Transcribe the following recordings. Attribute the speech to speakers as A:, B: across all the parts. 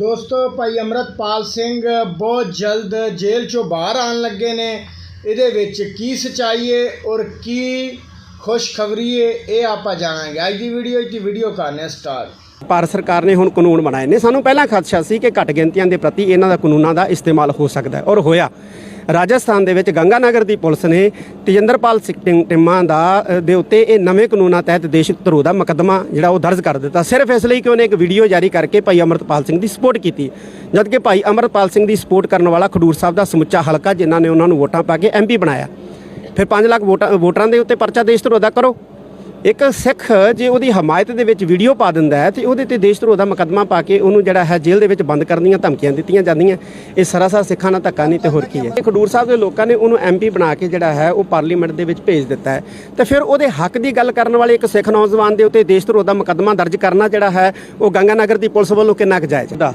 A: ਦੋਸਤੋ, ਭਾਈ ਅਮਰਤਪਾਲ ਸਿੰਘ ਬਹੁਤ ਜਲਦ ਜੇਲ੍ਹ ਚੋਂ ਬਾਹਰ ਆਉਣ ਲੱਗੇ ਨੇ। ਇਹਦੇ ਵਿੱਚ ਕੀ ਸਚਾਈ ਹੈ ਔਰ ਕੀ ਖੁਸ਼ਖਬਰੀ ਹੈ ਇਹ ਆਪਾਂ ਜਾਣਾਂਗੇ। ਅੱਜ ਦੀ ਵੀਡੀਓ ਦੀ ਵੀਡੀਓ ਕਰਨੇ ਸਟਾਰਟ
B: ਭਾਰਤ ਸਰਕਾਰ ਨੇ ਹੁਣ ਕਾਨੂੰਨ ਬਣਾਏ ਨੇ। ਸਾਨੂੰ ਪਹਿਲਾਂ ਖਦਸ਼ਾ ਸੀ ਕਿ ਘੱਟ ਗਿਣਤੀਆਂ ਦੇ ਪ੍ਰਤੀ ਇਹਨਾਂ ਦਾ ਕਾਨੂੰਨਾਂ ਦਾ ਇਸਤੇਮਾਲ ਹੋ ਸਕਦਾ ਔਰ ਹੋਇਆ। ਰਾਜਸਥਾਨ ਦੇ ਵਿੱਚ ਗੰਗਾਨਗਰ ਦੀ ਪੁਲਿਸ ਨੇ ਤੇਜਿੰਦਰਪਾਲ ਸਿੰਘ ਟਿੰ- ਟਿੰਮਾ ਦਾ ਦੇ ਉੱਤੇ ਇਹ ਨਵੇਂ ਕਾਨੂੰਨਾਂ ਤਹਿਤ ਦੇਸ਼ ਧਰੋ ਦਾ ਮੁਕੱਦਮਾ ਜਿਹੜਾ ਉਹ ਦਰਜ ਕਰ ਦਿੱਤਾ। ਸਿਰਫ ਇਸ ਲਈ ਕਿ ਉਹਨੇ ਇੱਕ ਵੀਡੀਓ ਜਾਰੀ ਕਰਕੇ ਭਾਈ ਅਮਰਤਪਾਲ ਸਿੰਘ ਦੀ ਸਪੋਰਟ ਕੀਤੀ। ਜਦਕਿ ਭਾਈ ਅਮਰਤਪਾਲ ਸਿੰਘ ਦੀ ਸਪੋਰਟ ਕਰਨ ਵਾਲਾ ਖਡੂਰ ਸਾਹਿਬ ਦਾ ਸਮੁੱਚਾ ਹਲਕਾ ਜਿਨ੍ਹਾਂ ਨੇ ਉਹਨਾਂ ਨੂੰ ਵੋਟਾਂ ਪਾ ਕੇ ਐਮਪੀ ਬਣਾਇਆ। ਫਿਰ 5 ਲੱਖ ਵੋਟਾਂ, ਵੋਟਰਾਂ ਦੇ ਉੱਤੇ ਪਰਚਾ ਦੇਸ਼ ਧਰੋ ਦਾ ਕਰੋ। ਇੱਕ ਸਿੱਖ ਜੇ ਉਹਦੀ ਹਮਾਇਤ ਦੇ ਵਿੱਚ ਵੀਡੀਓ ਪਾ ਦਿੰਦਾ ਹੈ ਤੇ ਉਹਦੇ ਤੇ ਦੇਸ਼ ਧਰੋਹ ਦਾ ਮੁਕੱਦਮਾ ਪਾ ਕੇ ਉਹਨੂੰ ਜਿਹੜਾ ਹੈ ਜੇਲ੍ਹ ਦੇ ਵਿੱਚ ਬੰਦ ਕਰਨ ਦੀਆਂ ਧਮਕੀਆਂ ਦਿੱਤੀਆਂ ਜਾਂਦੀਆਂ। ਇਹ ਸਰਾਸਰ ਸਿੱਖਾਂ ਨਾਲ ਧੱਕਾ ਨਹੀਂ ਤੇ ਹੋਰ ਕੀ ਹੈ। ਖਡੂਰ ਸਾਹਿਬ ਦੇ ਲੋਕਾਂ ਨੇ ਉਹਨੂੰ ਐਮਪੀ ਬਣਾ ਕੇ ਜਿਹੜਾ ਹੈ ਉਹ ਪਾਰਲੀਮੈਂਟ ਦੇ ਵਿੱਚ ਭੇਜ ਦਿੱਤਾ ਹੈ। ਤੇ ਫਿਰ ਉਹਦੇ ਹੱਕ ਦੀ ਗੱਲ ਕਰਨ ਵਾਲੇ ਇੱਕ ਸਿੱਖ ਨੌਜਵਾਨ ਦੇ ਉੱਤੇ ਦੇਸ਼ ਧਰੋਹ ਦਾ ਮੁਕੱਦਮਾ ਦਰਜ ਕਰਨਾ ਜਿਹੜਾ ਹੈ ਉਹ ਗੰਗਾਨਗਰ ਦੀ ਪੁਲਿਸ ਵੱਲੋਂ ਕਿੰਨਾ ਕੁ ਜਾਇਜ਼ ਹੈ?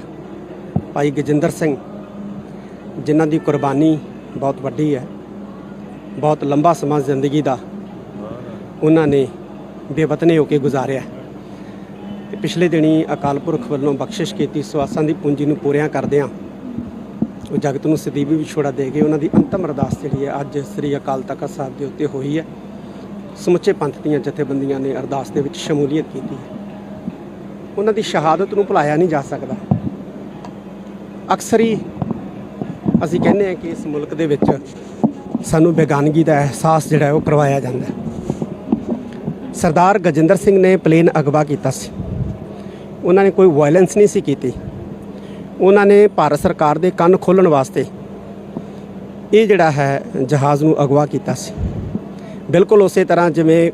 B: ਭਾਈ ਗਜਿੰਦਰ ਸਿੰਘ ਜਿਨ੍ਹਾਂ ਦੀ ਕੁਰਬਾਨੀ ਬਹੁਤ ਵੱਡੀ ਹੈ ਬਹੁਤ ਲੰਬਾ ਸਮਾਂ ਜ਼ਿੰਦਗੀ ਦਾ ਉਹਨਾਂ ਨੇ ਬੇਵਤਨੇ ਹੋ ਕੇ ਗੁਜ਼ਾਰਿਆ ਤੇ ਪਿਛਲੇ ਦਿਨੀ ਅਕਾਲ ਪੁਰਖ ਵੱਲੋਂ ਬਖਸ਼ਿਸ਼ ਕੀਤੀ, ਸਵਾਸਾਂ ਦੀ ਪੂੰਜੀ ਨੂੰ ਪੂਰਿਆਂ ਕਰਦਿਆਂ ਉਹ ਜਗਤ ਨੂੰ ਸਦੀਵੀ ਵਿਛੋੜਾ ਦੇ ਕੇ ਉਹਨਾਂ ਦੀ ਅੰਤਮ ਅਰਦਾਸ ਜਿਹੜੀ ਹੈ, ਅੱਜ ਸ੍ਰੀ ਅਕਾਲ ਤਖਤ ਸਾਹਿਬ ਦੇ ਉੱਤੇ ਹੋਈ ਹੈ। ਸਮੁੱਚੇ ਪੰਥ ਦੀਆਂ ਜਥੇਬੰਦੀਆਂ ਨੇ ਅਰਦਾਸ ਦੇ ਵਿੱਚ ਸ਼ਮੂਲੀਅਤ ਕੀਤੀ ਹੈ। ਉਹਨਾਂ ਦੀ ਸ਼ਹਾਦਤ ਨੂੰ ਭੁਲਾਇਆ ਨਹੀਂ ਜਾ ਸਕਦਾ। ਅਕਸਰ ਹੀ ਅਸੀਂ ਕਹਿੰਦੇ ਹਾਂ ਕਿ ਇਸ ਮੁਲਕ ਦੇ ਵਿੱਚ ਸਾਨੂੰ ਬੇਗਾਨਗੀ ਦਾ ਅਹਿਸਾਸ ਜਿਹੜਾ ਉਹ ਕਰਵਾਇਆ ਜਾਂਦਾ ਹੈ। ਸਰਦਾਰ ਗਜਿੰਦਰ ਸਿੰਘ ਨੇ ਪਲੇਨ ਅਗਵਾ ਕੀਤਾ ਸੀ। ਉਹਨਾਂ ਨੇ ਕੋਈ ਵਾਇਲੈਂਸ ਨਹੀਂ ਸੀ ਕੀਤੀ। ਉਹਨਾਂ ਨੇ ਭਾਰਤ ਸਰਕਾਰ ਦੇ ਕੰਨ ਖੋਲਣ ਵਾਸਤੇ ਇਹ ਜਿਹੜਾ ਹੈ ਜਹਾਜ਼ ਨੂੰ ਅਗਵਾ ਕੀਤਾ ਸੀ। ਬਿਲਕੁਲ ਉਸੇ ਤਰ੍ਹਾਂ ਜਿਵੇਂ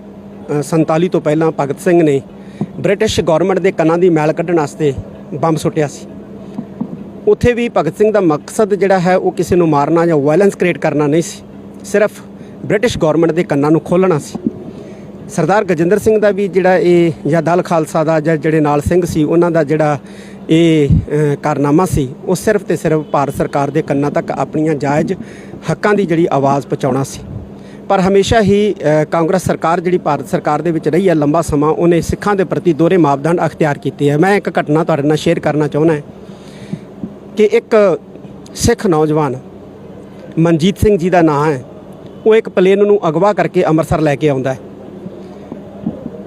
B: ਅ, 47 ਤੋਂ ਪਹਿਲਾਂ ਭਗਤ ਸਿੰਘ ਨੇ ਬ੍ਰਿਟਿਸ਼ ਗਵਰਨਮੈਂਟ ਦੇ ਕੰਨਾਂ ਦੀ ਮੈਲ ਕੱਢਣ ਵਾਸਤੇ ਬੰਬ ਸੁੱਟਿਆ ਸੀ। ਉੱਥੇ ਵੀ ਭਗਤ ਸਿੰਘ ਦਾ ਮਕਸਦ ਜਿਹੜਾ ਹੈ ਉਹ ਕਿਸੇ ਨੂੰ ਮਾਰਨਾ ਜਾਂ ਵਾਇਲੈਂਸ ਕ੍ਰੀਏਟ ਕਰਨਾ ਨਹੀਂ ਸੀ। ਸਿਰਫ ਬ੍ਰਿਟਿਸ਼ ਗਵਰਨਮੈਂਟ ਦੇ ਕੰਨਾਂ ਨੂੰ ਖੋਲਣਾ ਸੀ। ਸਰਦਾਰ ਗਜਿੰਦਰ ਸਿੰਘ ਦਾ ਵੀ ਜਿਹੜਾ ਇਹ, ਜਾਂ ਦਲ ਖਾਲਸਾ ਦਾ, ਜਾਂ ਜਿਹੜੇ ਨਾਲ ਸਿੰਘ ਸੀ, ਉਹਨਾਂ ਦਾ ਜਿਹੜਾ ਇਹ ਕਾਰਨਾਮਾ ਸੀ, ਉਹ ਸਿਰਫ ਤੇ ਸਿਰਫ ਭਾਰਤ ਸਰਕਾਰ ਦੇ ਕੰਨਾਂ ਤੱਕ ਆਪਣੀਆਂ ਜਾਇਜ਼ ਹੱਕਾਂ ਦੀ ਜਿਹੜੀ ਆਵਾਜ਼ ਪਹੁੰਚਾਉਣਾ ਸੀ। ਪਰ ਹਮੇਸ਼ਾ ਹੀ ਕਾਂਗਰਸ ਸਰਕਾਰ ਜਿਹੜੀ ਭਾਰਤ ਸਰਕਾਰ ਦੇ ਵਿੱਚ ਰਹੀ ਹੈ ਲੰਬਾ ਸਮਾਂ, ਉਹਨੇ ਸਿੱਖਾਂ ਦੇ ਪ੍ਰਤੀ ਦੋਹਰੇ ਮਾਪਦੰਡ ਅਖਤਿਆਰ ਕੀਤੇ ਹੈ। ਮੈਂ ਇੱਕ ਘਟਨਾ ਤੁਹਾਡੇ ਨਾਲ ਸ਼ੇਅਰ ਕਰਨਾ ਚਾਹੁੰਦਾ ਹਾਂ ਕਿ ਇੱਕ ਸਿੱਖ ਨੌਜਵਾਨ ਮਨਜੀਤ ਸਿੰਘ ਜੀ ਦਾ ਨਾਂ ਹੈ। ਉਹ ਇੱਕ ਪਲੇਨ ਨੂੰ ਅਗਵਾ ਕਰਕੇ ਅੰਮ੍ਰਿਤਸਰ ਲੈ ਕੇ ਆਉਂਦਾ ਹੈ।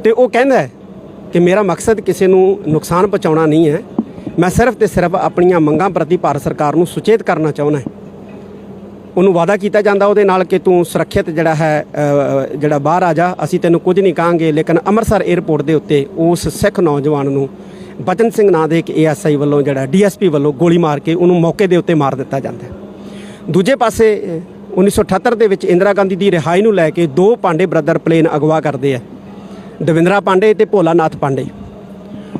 B: ਤੇ ਉਹ ਕਹਿੰਦਾ ਹੈ ਕਿ ਮੇਰਾ ਮਕਸਦ ਕਿਸੇ ਨੂੰ ਨੁਕਸਾਨ ਪਹੁੰਚਾਉਣਾ ਨਹੀਂ ਹੈ। ਮੈਂ ਸਿਰਫ ਤੇ ਸਿਰਫ ਆਪਣੀਆਂ ਮੰਗਾਂ ਪ੍ਰਤੀ ਭਾਰਤ ਸਰਕਾਰ ਨੂੰ ਸੁਚੇਤ ਕਰਨਾ ਚਾਹੁੰਦਾ ਹਾਂ। ਉਹਨੂੰ ਵਾਅਦਾ ਕੀਤਾ ਜਾਂਦਾ ਉਹਦੇ ਨਾਲ ਕਿ ਤੂੰ ਸੁਰੱਖਿਅਤ ਜਿਹੜਾ ਹੈ ਜਿਹੜਾ ਬਾਹਰ ਆ ਜਾ। ਅਸੀਂ ਤੈਨੂੰ ਕੁਝ ਨਹੀਂ ਕਹਾਂਗੇ ਲੇਕਿਨ ਅੰਮ੍ਰਿਤਸਰ 에ਅਰਪੋਰਟ ਦੇ ਉੱਤੇ ਉਸ ਸਿੱਖ ਨੌਜਵਾਨ ਨੂੰ ਬਚਨ ਸਿੰਘ ਨਾਂ ਦੇ ਇੱਕ ਏਐਸਆਈ ਵੱਲੋਂ ਜਿਹੜਾ ਡੀਐਸਪੀ ਵੱਲੋਂ ਗੋਲੀ ਮਾਰ ਕੇ ਉਹਨੂੰ ਮੌਕੇ ਦੇ ਉੱਤੇ ਮਾਰ ਦਿੱਤਾ ਜਾਂਦਾ ਦੂਜੇ ਪਾਸੇ ਅ, 1978 ਦੇ ਵਿੱਚ ਇੰਦਰਾ ਗਾਂਧੀ ਦੀ ਰਿਹਾਈ ਨੂੰ ਲੈ ਕੇ ਦੋ ਪਾਂਡੇ ਬ੍ਰਦਰ ਪਲੇਨ ਅਗਵਾ ਕਰਦੇ ਆ ਦਵਿੰਦਰਾ ਪਾਂਡੇ ਤੇ ਭੋਲਾਨਾਥ ਪਾਂਡੇ।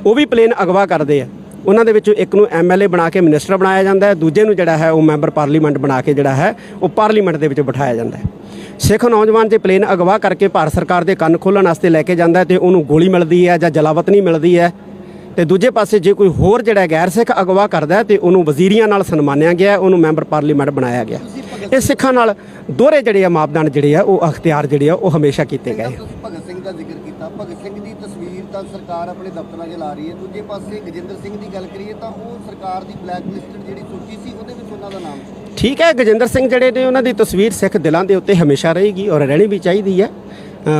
B: ਉਹ ਵੀ ਪਲੇਨ ਅਗਵਾ ਕਰਦੇ ਆ। ਉਹਨਾਂ ਦੇ ਵਿੱਚੋਂ ਇੱਕ ਨੂੰ ਐਮਐਲਏ ਬਣਾ ਕੇ ਮਿਨਿਸਟਰ ਬਣਾਇਆ ਜਾਂਦਾ ਹੈ। ਦੂਜੇ ਨੂੰ ਜਿਹੜਾ ਹੈ ਉਹ ਮੈਂਬਰ ਪਾਰਲੀਮੈਂਟ ਬਣਾ ਕੇ ਜਿਹੜਾ ਹੈ, ਉਹ ਪਾਰਲੀਮੈਂਟ ਦੇ ਵਿੱਚ ਬਿਠਾਇਆ ਜਾਂਦਾ ਹੈ। ਸਿੱਖ ਨੌਜਵਾਨ ਜੇ ਪਲੇਨ ਅਗਵਾ ਕਰਕੇ ਭਾਰਤ ਸਰਕਾਰ ਦੇ ਕੰਨ ਖੋਲਣ ਵਾਸਤੇ ਲੈ ਕੇ ਜਾਂਦਾ ਹੈ ਤੇ ਉਹਨੂੰ ਗੋਲੀ ਮਿਲਦੀ ਹੈ ਜਾਂ ਜਲਾਵਤਨੀ ਮਿਲਦੀ ਹੈ। ਤੇ ਦੂਜੇ ਪਾਸੇ ਜੇ ਕੋਈ ਹੋਰ ਜਿਹੜਾ ਗੈਰ ਸਿੱਖ ਅਗਵਾ ਕਰਦਾ ਹੈ ਤੇ ਉਹਨੂੰ ਵਜ਼ੀਰੀਆਂ ਨਾਲ ਸਨਮਾਨਿਆ ਗਿਆ ਉਹਨੂੰ ਮੈਂਬਰ ਪਾਰਲੀਮੈਂਟ ਬਣਾਇਆ ਗਿਆ ਇਹ ਸਿੱਖਾਂ ਨਾਲ ਦੋਹਰੇ ਜਿਹੜੇ ਆ ਮਾਪਦੰਡ ਜਿਹੜੇ ਆ, ਉਹ ਅਖਤਿਆਰ ਜਿਹੜੇ ਆ, ਉਹ ਹਮੇਸ਼ਾ ਕੀਤੇ ਗਏ
C: ਤੁਸੀਂ ਭਗਤ ਸਿੰਘ ਦਾ ਜ਼ਿਕਰ ਭਗਤ ਸਿੰਘ ਦੀ ਤਸਵੀਰ ਤਾਂ ਸਰਕਾਰ ਆਪਣੇ ਦਫ਼ਤਰਾਂ 'ਚ ਲਾ ਰਹੀ ਹੈ। ਦੂਜੇ ਪਾਸੇ ਗਜਿੰਦਰ ਸਿੰਘ ਦੀ ਗੱਲ ਕਰੀਏ ਤਾਂ ਉਹ ਸਰਕਾਰ ਦੀ ਬਲੈਕ ਲਿਸਟਡ ਜਿਹੜੀ ਸੂਚੀ ਸੀ, ਉਹਦੇ ਵਿੱਚ ਉਹਨਾਂ ਦਾ ਨਾਮ ਸੀ।
B: ਠੀਕ ਹੈ, ਗਜਿੰਦਰ ਸਿੰਘ ਜਿਹੜੇ ਨੇ ਉਹਨਾਂ ਦੀ ਤਸਵੀਰ ਸਿੱਖ ਦਿਲਾਂ ਦੇ ਉੱਤੇ ਹਮੇਸ਼ਾ ਰਹੇਗੀ ਔਰ ਰਹਿਣੀ ਵੀ ਚਾਹੀਦੀ ਹੈ।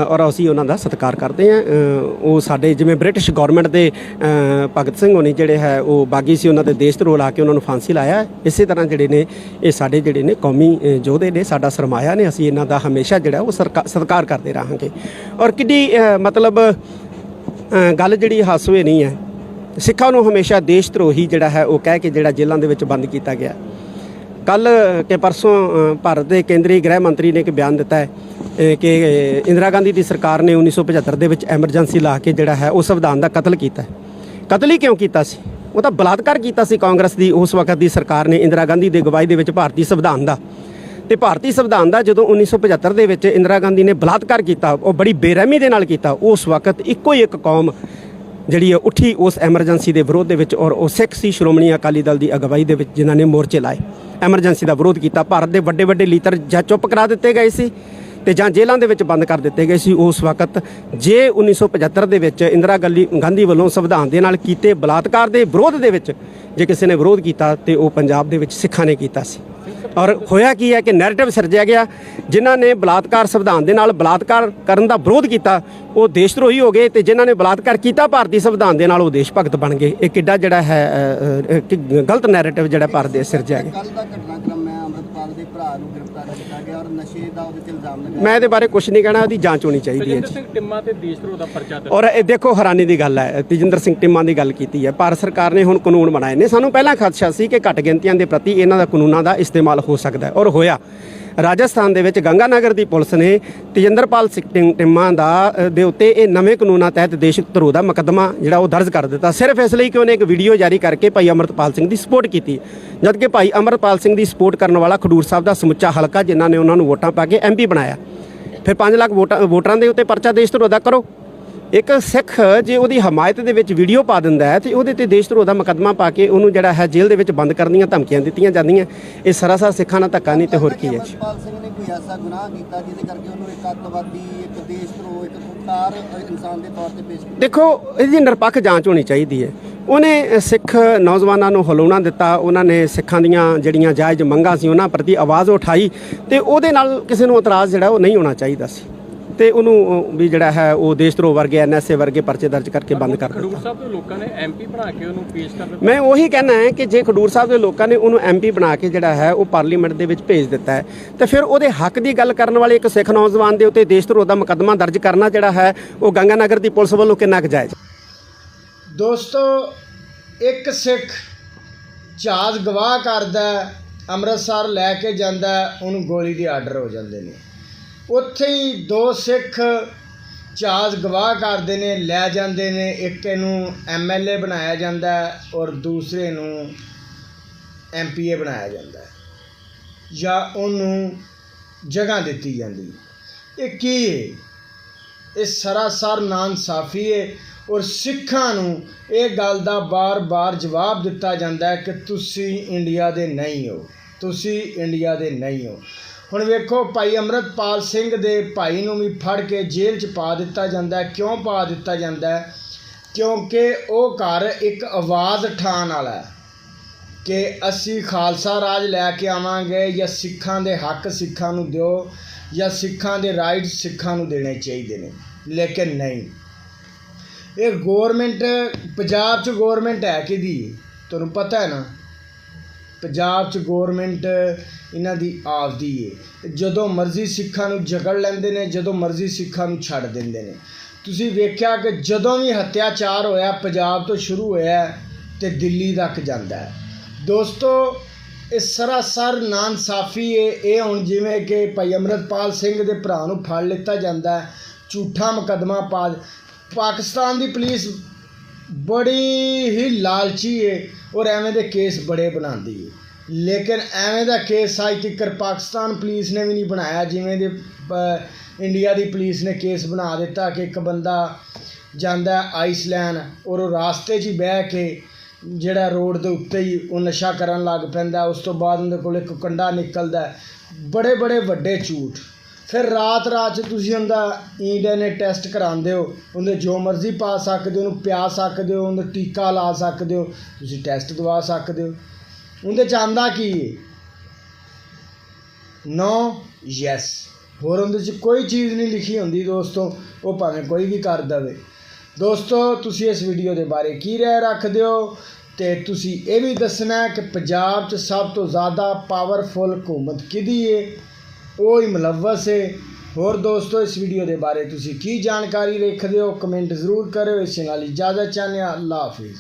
B: ਔਰ ਅਸੀਂ ਉਹਨਾਂ ਦਾ ਸਤਿਕਾਰ ਕਰਦੇ ਹਾਂ। ਉਹ ਸਾਡੇ ਜਿਵੇਂ ਬ੍ਰਿਟਿਸ਼ ਗਵਰਨਮੈਂਟ ਦੇ ਭਗਤ ਸਿੰਘ ਹੋਣੀ ਜਿਹੜੇ ਹੈ, ਉਹ ਬਾਗੀ ਸੀ ਉਹਨਾਂ ਦੇ ਦੇਸ਼ ਧਰੋਹ ਲਾ ਕੇ ਉਹਨਾਂ ਨੂੰ ਫਾਂਸੀ ਲਾਇਆ ਇਸੇ ਤਰ੍ਹਾਂ ਜਿਹੜੇ ਨੇ, ਇਹ ਸਾਡੇ ਜਿਹੜੇ ਨੇ ਕੌਮੀ ਯੋਧੇ ਨੇ, ਸਾਡਾ ਸਰਮਾਇਆ ਨੇ। ਅਸੀਂ ਇਹਨਾਂ ਦਾ ਹਮੇਸ਼ਾ ਜਿਹੜਾ ਉਹ ਸਰਕਾ- ਸਤਿਕਾਰ ਕਰਦੇ ਰਹਾਂਗੇ। ਔਰ ਕਿੱਡੀ ਮਤਲਬ ਗੱਲ ਜਿਹੜੀ ਹਾਸੋਏ ਨਹੀਂ ਹੈ। ਸਿੱਖਾਂ ਨੂੰ ਹਮੇਸ਼ਾ ਦੇਸ਼ ਧਰੋਹੀ ਜਿਹੜਾ ਹੈ, ਉਹ ਕਹਿ ਕੇ ਜਿਹੜਾ ਜੇਲ੍ਹਾਂ ਦੇ ਵਿੱਚ ਬੰਦ ਕੀਤਾ ਗਿਆ। ਕੱਲ ਕਿ ਪਰਸੋਂ ਭਾਰਤ ਦੇ ਕੇਂਦਰੀ ਗ੍ਰਹਿ ਮੰਤਰੀ ਨੇ ਇੱਕ ਬਿਆਨ ਦਿੱਤਾ ਹੈ ਕਿ ਇੰਦਰਾ ਗਾਂਧੀ ਦੀ ਸਰਕਾਰ ਨੇ 1975 ਦੇ ਵਿੱਚ ਐਮਰਜੈਂਸੀ ਲਾ ਕੇ ਜਿਹੜਾ ਹੈ ਉਹ ਸੰਵਿਧਾਨ ਦਾ ਕਤਲ ਕੀਤਾ ਕਤਲ ਹੀ ਕਿਉਂ ਕੀਤਾ ਸੀ? ਉਹ ਤਾਂ ਬਲਾਤਕਾਰ ਕੀਤਾ ਸੀ ਕਾਂਗਰਸ ਦੀ, ਉਸ ਵਕਤ ਦੀ ਸਰਕਾਰ ਨੇ ਇੰਦਰਾ ਗਾਂਧੀ ਦੇ ਗਵਾਹੀ ਦੇ ਵਿੱਚ ਭਾਰਤੀ ਸੰਵਿਧਾਨ ਦਾ। ਤੇ ਭਾਰਤੀ ਸੰਵਿਧਾਨ ਦਾ ਜਦੋਂ 1975 ਦੇ ਵਿੱਚ ਇੰਦਰਾ ਗਾਂਧੀ ਨੇ ਬਲਾਤਕਾਰ ਕੀਤਾ, ਉਹ ਬੜੀ ਬੇਰਹਿਮੀ ਦੇ ਨਾਲ ਕੀਤਾ, ਉਸ ਵਕਤ ਇੱਕੋ ਹੀ ਇੱਕ ਕੌਮ ਜਿਹੜੀ ਹੈ, ਉੱਠੀ ਉਸ ਐਮਰਜੈਂਸੀ ਦੇ ਵਿਰੋਧ ਦੇ ਵਿੱਚ ਔਰ ਉਹ ਸਿੱਖ ਸੀ, ਸ਼੍ਰੋਮਣੀ ਅਕਾਲੀ ਦਲ ਦੀ ਅਗਵਾਈ ਦੇ ਵਿੱਚ ਜਿਨ੍ਹਾਂ ਨੇ ਮੋਰਚੇ ਲਾਏ। ਐਮਰਜੈਂਸੀ ਦਾ ਵਿਰੋਧ ਕੀਤਾ। ਭਾਰਤ ਦੇ ਵੱਡੇ ਵੱਡੇ ਲੀਡਰ ਜਾਂ ਚੁੱਪ ਕਰਾ ਦਿੱਤੇ ਗਏ ਸੀ। ਤੇ ਜਾਂ ਜੇਲ੍ਹਾਂ ਦੇ ਵਿੱਚ ਬੰਦ ਕਰ ਦਿੱਤੇ ਗਏ ਸੀ ਉਸ ਵਕਤ। ਜੇ 1975 ਦੇ ਵਿੱਚ ਇੰਦਰਾ ਗਾਂਧੀ ਗਾਂਧੀ ਵੱਲੋਂ ਸੰਵਿਧਾਨ ਦੇ ਨਾਲ ਕੀਤੇ ਬਲਾਤਕਾਰ ਦੇ ਵਿਰੋਧ ਦੇ ਵਿੱਚ ਜੇ ਕਿਸੇ ਨੇ ਵਿਰੋਧ ਕੀਤਾ ਤੇ ਉਹ ਪੰਜਾਬ ਦੇ ਵਿੱਚ ਸਿੱਖਾਂ ਨੇ ਕੀਤਾ ਸੀ। ਔਰ ਹੋਇਆ ਕੀ ਹੈ ਕਿ ਨੈਰੇਟਿਵ ਸਿਰਜਿਆ ਗਿਆ, ਜਿਨ੍ਹਾਂ ਨੇ ਬਲਾਤਕਾਰ ਸੰਵਿਧਾਨ ਦੇ ਨਾਲ ਬਲਾਤਕਾਰ ਕਰਨ ਦਾ ਵਿਰੋਧ ਕੀਤਾ, ਉਹ ਦੇਸ਼ ਧਰੋਹੀ ਹੋ ਗਏ ਤੇ ਜਿਨ੍ਹਾਂ ਨੇ ਬਲਾਤਕਾਰ ਕੀਤਾ ਭਾਰਤੀ ਸੰਵਿਧਾਨ ਦੇ ਨਾਲ ਉਹ ਦੇਸ਼ ਭਗਤ ਬਣ ਗਏ। ਇਹ ਕਿੱਡਾ ਜਿਹੜਾ ਹੈ ਕਿ ਗਲਤ ਨੈਰੇਟਿਵ ਜਿਹੜਾ ਭਾਰਤ ਦੇ ਸਿਰਜਿਆ ਗਿਆ।
C: ਕੱਲ ਦਾ ਘਟਨਾਕ੍ਰਮ ਹੈ, ਅੰਮ੍ਰਿਤਪਾਲ ਦੇ ਭਰਾ ਨੂੰ ਗ੍ਰਿਫਤਾਰ ਕੀਤਾ ਗਿਆ ਔਰ ਨਸ਼ੇ ਦਾ ਉਹਦੇ
B: ਮੈਂ ਇਹਦੇ ਬਾਰੇ ਕੁਝ ਨਹੀਂ ਕਹਿਣਾ ਉਹਦੀ ਜਾਂਚ ਹੋਣੀ ਚਾਹੀਦੀ ਹੈ
D: ਤੇਜਿੰਦਰ ਸਿੰਘ ਟਿੰਮਾ ਤੇ ਦੇਸ਼ਧਰੋਹ ਦਾ ਪਰਚਾ ਦਰਜ
B: ਔਰ ਇਹ ਦੇਖੋ ਹੈਰਾਨੀ ਦੀ ਗੱਲ ਹੈ ਤੇਜਿੰਦਰ ਸਿੰਘ ਟਿੰਮਾਂ ਦੀ ਗੱਲ ਕੀਤੀ ਹੈ ਭਾਰਤ ਸਰਕਾਰ ਨੇ ਹੁਣ ਕਾਨੂੰਨ ਬਣਾਏ ਨੇ। ਸਾਨੂੰ ਪਹਿਲਾਂ ਖਦਸ਼ਾ ਸੀ ਕਿ ਘੱਟ ਗਿਣਤੀਆਂ ਦੇ ਪ੍ਰਤੀ ਇਹਨਾਂ ਦਾ ਕਾਨੂੰਨਾਂ ਦਾ ਇਸਤੇਮਾਲ ਹੋ ਸਕਦਾ ਹੈ ਔਰ ਹੋਇਆ। ਰਾਜਸਥਾਨ ਦੇ ਵਿੱਚ ਗੰਗਾਨਗਰ ਦੀ ਪੁਲਿਸ ਨੇ ਤੇਜਿੰਦਰਪਾਲ ਸਿੰਘ ਟਿੰ- ਟਿੰਮਾ ਦਾ ਦੇ ਉੱਤੇ ਇਹ ਨਵੇਂ ਕਾਨੂੰਨਾਂ ਤਹਿਤ ਦੇਸ਼ ਧਰੋ ਦਾ ਮੁਕੱਦਮਾ ਜਿਹੜਾ ਉਹ ਦਰਜ ਕਰ ਦਿੱਤਾ। ਸਿਰਫ ਇਸ ਲਈ ਕਿ ਉਹਨੇ ਇੱਕ ਵੀਡੀਓ ਜਾਰੀ ਕਰਕੇ ਭਾਈ ਅਮਰਤਪਾਲ ਸਿੰਘ ਦੀ ਸਪੋਰਟ ਕੀਤੀ। ਜਦਕਿ ਭਾਈ ਅਮਰਤਪਾਲ ਸਿੰਘ ਦੀ ਸਪੋਰਟ ਕਰਨ ਵਾਲਾ ਖਡੂਰ ਸਾਹਿਬ ਦਾ ਸਮੁੱਚਾ ਹਲਕਾ ਜਿਨ੍ਹਾਂ ਨੇ ਉਹਨਾਂ ਨੂੰ ਵੋਟਾਂ ਪਾ ਕੇ ਐਮਪੀ ਬਣਾਇਆ। ਫਿਰ 5 ਲੱਖ ਵੋਟਾਂ ਵੋਟਰਾਂ ਦੇ ਉੱਤੇ ਪਰਚਾ ਦੇਸ਼ ਧਰੋ ਦਾ ਕਰੋ। ਇੱਕ ਸਿੱਖ ਜੇ ਉਹਦੀ ਹਮਾਇਤ ਦੇ ਵਿੱਚ ਵੀਡੀਓ ਪਾ ਦਿੰਦਾ ਹੈ ਤੇ ਉਹਦੇ ਤੇ ਦੇਸ਼ ਧਰੋਹ ਦਾ ਮੁਕੱਦਮਾ ਪਾ ਕੇ ਉਹਨੂੰ ਜਿਹੜਾ ਹੈ ਜੇਲ੍ਹ ਦੇ ਵਿੱਚ ਬੰਦ ਕਰਨ ਦੀਆਂ ਧਮਕੀਆਂ ਦਿੱਤੀਆਂ ਜਾਂਦੀਆਂ। ਇਹ ਸਰਾਸਰ ਸਿੱਖਾਂ ਨਾਲ ਧੱਕਾ ਨਹੀਂ ਤੇ ਹੋਰ ਕੀ ਹੈ ਜੀ।
C: ਅਮਰਪਾਲ ਸਿੰਘ ਨੇ ਕੋਈ ਐਸਾ ਗੁਨਾਹ ਕੀਤਾ ਜਿਹਦੇ ਕਰਕੇ ਉਹਨੂੰ ਇੱਕ ਅੱਤਵਾਦੀ ਇੱਕ ਦੇਸ਼ ਧਰੋਹ ਇੱਕ ਖੁੱਟਾਰ ਇਨਸਾਨ ਦੇ ਤੌਰ ਤੇ ਪੇਸ਼ ਕੀਤਾ?
B: ਦੇਖੋ ਇਹਦੀ ਨਿਰਪੱਖ ਜਾਂਚ ਹੋਣੀ ਚਾਹੀਦੀ ਹੈ। ਉਹਨੇ ਸਿੱਖ ਨੌਜਵਾਨਾਂ ਨੂੰ ਹਲਾਉਣਾ ਦਿੱਤਾ ਉਹਨਾਂ ਨੇ ਸਿੱਖਾਂ ਦੀਆਂ ਜਿਹੜੀਆਂ ਜਾਇਜ਼ ਮੰਗਾਂ ਸੀ ਉਹਨਾਂ ਪ੍ਰਤੀ ਆਵਾਜ਼ ਉਠਾਈ ਤੇ ਉਹਦੇ ਨਾਲ ਕਿਸੇ ਨੂੰ ਇਤਰਾਜ਼ ਜਿਹੜਾ ਉਹ ਨਹੀਂ ਹੋਣਾ ਚਾਹੀਦਾ ਸੀ। ਤੇ ਉਹਨੂੰ ਵੀ ਜਿਹੜਾ ਹੈ ਉਹ ਦੇਸ਼ ਧਰੋਹ ਵਰਗੇ ਐਨਐਸਏ ਵਰਗੇ ਪਰਚੇ ਦਰਜ ਕਰਕੇ ਬੰਦ ਕਰ ਦਿੱਤਾ।
D: ਖਡੂਰ ਸਾਹਿਬ ਦੇ ਲੋਕਾਂ ਨੇ ਐਮਪੀ ਬਣਾ ਕੇ ਉਹਨੂੰ ਪੇਸ਼ ਕਰ ਦਿੱਤਾ।
B: ਮੈਂ ਉਹੀ ਕਹਿਣਾ ਹੈ ਕਿ ਜੇ ਖਡੂਰ ਸਾਹਿਬ ਦੇ ਲੋਕਾਂ ਨੇ ਉਹਨੂੰ ਐਮਪੀ ਬਣਾ ਕੇ ਜਿਹੜਾ ਹੈ ਉਹ ਪਾਰਲੀਮੈਂਟ ਦੇ ਵਿੱਚ ਭੇਜ ਦਿੱਤਾ ਹੈ ਤੇ ਫਿਰ ਉਹਦੇ ਹੱਕ ਦੀ ਗੱਲ ਕਰਨ ਵਾਲੇ ਇੱਕ ਸਿੱਖ ਨੌਜਵਾਨ ਦੇ ਉੱਤੇ ਦੇਸ਼ ਧਰੋਹ ਦਾ ਮੁਕੱਦਮਾ ਦਰਜ ਕਰਨਾ ਜਿਹੜਾ ਹੈ ਉਹ ਗੰਗਾਨਗਰ ਦੀ ਪੁਲਿਸ ਵੱਲੋਂ ਕਿੰਨਾ ਕੁ ਜਾਇਜ਼
A: ਦੋਸਤੋ ਇੱਕ ਸਿੱਖ ਜਹਾਜ਼ ਗਵਾਹ ਕਰਦਾ ਹੈ, ਅੰਮ੍ਰਿਤਸਰ ਲੈ ਕੇ ਜਾਂਦਾ ਹੈ, ਉਹਨੂੰ ਗੋਲੀ ਦੇ ਆਰਡਰ ਹੋ ਜਾਂਦੇ ਨੇ। ਉੱਥੇ ਹੀ ਦੋ ਸਿੱਖ ਜਹਾਜ਼ ਗਵਾਹ ਕਰਦੇ ਨੇ, ਲੈ ਜਾਂਦੇ ਨੇ। ਇੱਕ ਇਹਨੂੰ ਐਮਐਲਏ ਬਣਾਇਆ ਜਾਂਦਾ ਔਰ ਦੂਸਰੇ ਨੂੰ ਐਮਪੀਏ ਬਣਾਇਆ ਜਾਂਦਾ ਜਾਂ ਉਹਨੂੰ ਜਗ੍ਹਾ ਦਿੱਤੀ ਜਾਂਦੀ ਇਹ ਕੀ ਹੈ ਇਹ ਸਰਾਸਰ ਨਾਇਨਸਾਫੀ ਹੈ ਔਰ ਸਿੱਖਾਂ ਨੂੰ ਇਹ ਗੱਲ ਦਾ ਬਾਰ-ਬਾਰ ਜਵਾਬ ਦਿੱਤਾ ਜਾਂਦਾ ਹੈ ਕਿ ਤੁਸੀਂ ਇੰਡੀਆ ਦੇ ਨਹੀਂ ਹੋ। ਤੁਸੀਂ ਇੰਡੀਆ ਦੇ ਨਹੀਂ ਹੋ। ਹੁਣ ਵੇਖੋ, ਭਾਈ ਅਮਰਤਪਾਲ ਸਿੰਘ ਦੇ ਭਾਈ ਨੂੰ ਵੀ ਫੜ ਕੇ ਜੇਲ੍ਹ 'ਚ ਪਾ ਦਿੱਤਾ ਜਾਂਦਾ ਹੈ। ਕਿਉਂ ਪਾ ਦਿੱਤਾ ਜਾਂਦਾ ਹੈ? ਕਿਉਂਕਿ ਉਹ ਘਰ ਇੱਕ ਆਵਾਜ਼ ਉਠਾਉਣ ਵਾਲਾ ਹੈ ਕਿ ਅਸੀਂ ਖਾਲਸਾ ਰਾਜ ਲੈ ਕੇ ਆਵਾਂਗੇ ਜਾਂ ਸਿੱਖਾਂ ਦੇ ਹੱਕ ਸਿੱਖਾਂ ਨੂੰ ਦਿਓ ਜਾਂ ਸਿੱਖਾਂ ਦੇ ਰਾਈਟ ਸਿੱਖਾਂ ਨੂੰ ਦੇਣੇ ਚਾਹੀਦੇ ਨੇ। ਲੇਕਿਨ ਨਹੀਂ। ਇਹ ਗਵਰਨਮੈਂਟ ਪੰਜਾਬ 'ਚ ਗਵਰਨਮੈਂਟ ਹੈ ਕਿਹਦੀ? ਤੁਹਾਨੂੰ ਪਤਾ ਹੈ ਨਾ? ਪੰਜਾਬ 'ਚ ਗਵਰਨਮੈਂਟ ਇਹਨਾਂ ਦੀ ਆਪਦੀ ਹੈ ਜਦੋਂ ਮਰਜ਼ੀ ਸਿੱਖਾਂ ਨੂੰ ਜਕੜ ਲੈਂਦੇ ਨੇ, ਜਦੋਂ ਮਰਜ਼ੀ ਸਿੱਖਾਂ ਨੂੰ ਛੱਡ ਦਿੰਦੇ ਨੇ। ਤੁਸੀਂ ਵੇਖਿਆ ਕਿ ਜਦੋਂ ਵੀ ਹੱਤਿਆਚਾਰ ਹੋਇਆ, ਪੰਜਾਬ ਤੋਂ ਸ਼ੁਰੂ ਹੋਇਆ ਤੇ ਦਿੱਲੀ ਤੱਕ ਜਾਂਦਾ ਹੈ। ਦੋਸਤੋ, ਇਹ ਸਰਾਸਰ ਨਾਨਸਾਫੀ ਹੈ ਇਹ ਹੁਣ ਜਿਵੇਂ ਕਿ ਭਾਈ ਅਮਰਤਪਾਲ ਸਿੰਘ ਦੇ ਭਰਾ ਨੂੰ ਫੜ ਲਿੱਤਾ ਜਾਂਦਾ ਝੂਠਾ ਮੁਕੱਦਮਾ ਪਾ ਪਾਕਿਸਤਾਨ ਦੀ ਪੁਲਿਸ ਬੜੀ ਹੀ ਲਾਲਚੀ ਏ ਔਰ ਐਵੇਂ ਦੇ ਕੇਸ ਬੜੇ ਬਣਾਉਂਦੀ ਹੈ ਲੇਕਿਨ ਐਵੇਂ ਦਾ ਕੇਸ ਅੱਜ ਤੱਕ ਪਾਕਿਸਤਾਨ ਪੁਲਿਸ ਨੇ ਵੀ ਨਹੀਂ ਬਣਾਇਆ, ਜਿਵੇਂ ਦੇ ਇੰਡੀਆ ਦੀ ਪੁਲਿਸ ਨੇ ਕੇਸ ਬਣਾ ਦਿੱਤਾ ਕਿ ਇੱਕ ਬੰਦਾ ਜਾਂਦਾ ਆਈਸਲੈਂਡ ਔਰ ਉਹ ਰਾਸਤੇ 'ਚ ਹੀ ਬਹਿ ਕੇ ਜਿਹੜਾ ਰੋਡ ਦੇ ਉੱਤੇ ਹੀ ਉਹ ਨਸ਼ਾ ਕਰਨ ਲੱਗ ਪੈਂਦਾ, ਉਸ ਤੋਂ ਬਾਅਦ ਉਹਦੇ ਕੋਲ ਇੱਕ ਕੰਡਾ ਨਿਕਲਦਾ। ਬੜੇ ਬੜੇ ਵੱਡੇ ਝੂਠ। ਫਿਰ ਰਾਤ ਰਾਤ 'ਚ ਤੁਸੀਂ ਉਹਦਾ ਈਂਡੀਐਨਏ ਟੈਸਟ ਕਰਾਉਂਦੇ ਹੋ, ਉਹਦੇ ਜੋ ਮਰਜ਼ੀ ਪਾ ਸਕਦੇ ਹੋ, ਉਹਨੂੰ ਪਿਆ ਸਕਦੇ ਹੋ, ਉਹਦਾ ਟੀਕਾ ਲਾ ਸਕਦੇ ਹੋ, ਤੁਸੀਂ ਟੈਸਟ ਦਵਾ ਸਕਦੇ ਹੋ। ਉਹਦੇ 'ਚ ਆਂਦਾ ਕੀ ਹੈ ਨੋ, ਯੈਸ। ਹੋਰ ਉਹਦੇ 'ਚ ਕੋਈ ਚੀਜ਼ ਨਹੀਂ ਲਿਖੀ ਹੁੰਦੀ ਦੋਸਤੋ, ਉਹ ਭਾਵੇਂ ਕੋਈ ਵੀ ਕਰ ਦਵੇ। ਦੋਸਤੋ, ਤੁਸੀਂ ਇਸ ਵੀਡੀਓ ਦੇ ਬਾਰੇ ਕੀ ਰਹਿ ਰੱਖਦੇ ਹੋ? ਤੇ ਤੁਸੀਂ ਇਹ ਵੀ ਦੱਸਣਾ ਕਿ ਪੰਜਾਬ 'ਚ ਸਭ ਤੋਂ ਜ਼ਿਆਦਾ ਪਾਵਰਫੁਲ ਹਕੂਮਤ ਕਿਹਦੀ ਹੈ ਉਹ ਹੀ ਮੁਲਵਸ ਹੈ ਹੋਰ ਦੋਸਤੋ, ਇਸ ਵੀਡੀਓ ਦੇ ਬਾਰੇ ਤੁਸੀਂ ਕੀ ਜਾਣਕਾਰੀ ਰੱਖਦੇ ਹੋ? ਕਮੈਂਟ ਜ਼ਰੂਰ ਕਰਿਓ। ਇਸ ਨਾਲ ਇਜਾਜ਼ਤ ਚਾਹੁੰਦੇ ਹਾਂ। ਅੱਲਾ ਹਾਫਿਜ਼।